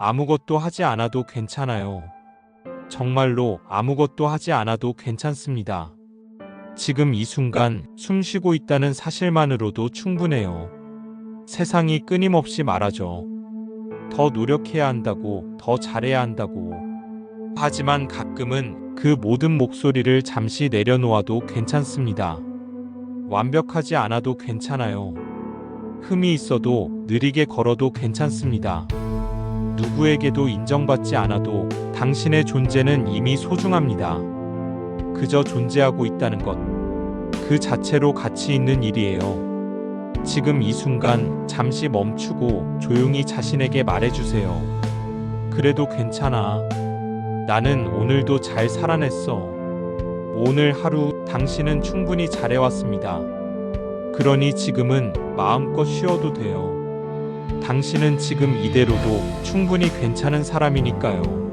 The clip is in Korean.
아무것도 하지 않아도 괜찮아요. 정말로 아무것도 하지 않아도 괜찮습니다. 지금 이 순간 숨 쉬고 있다는 사실만으로도 충분해요. 세상이 끊임없이 말하죠. 더 노력해야 한다고, 더 잘해야 한다고. 하지만 가끔은 그 모든 목소리를 잠시 내려놓아도 괜찮습니다. 완벽하지 않아도 괜찮아요. 흠이 있어도 느리게 걸어도 괜찮습니다. 누구에게도 인정받지 않아도 당신의 존재는 이미 소중합니다. 그저 존재하고 있다는 것. 그 자체로 가치 있는 일이에요. 지금 이 순간 잠시 멈추고 조용히 자신에게 말해주세요. 그래도 괜찮아. 나는 오늘도 잘 살아냈어. 오늘 하루 당신은 충분히 잘해왔습니다. 그러니 지금은 마음껏 쉬어도 돼요. 당신은 지금 이대로도 충분히 괜찮은 사람이니까요.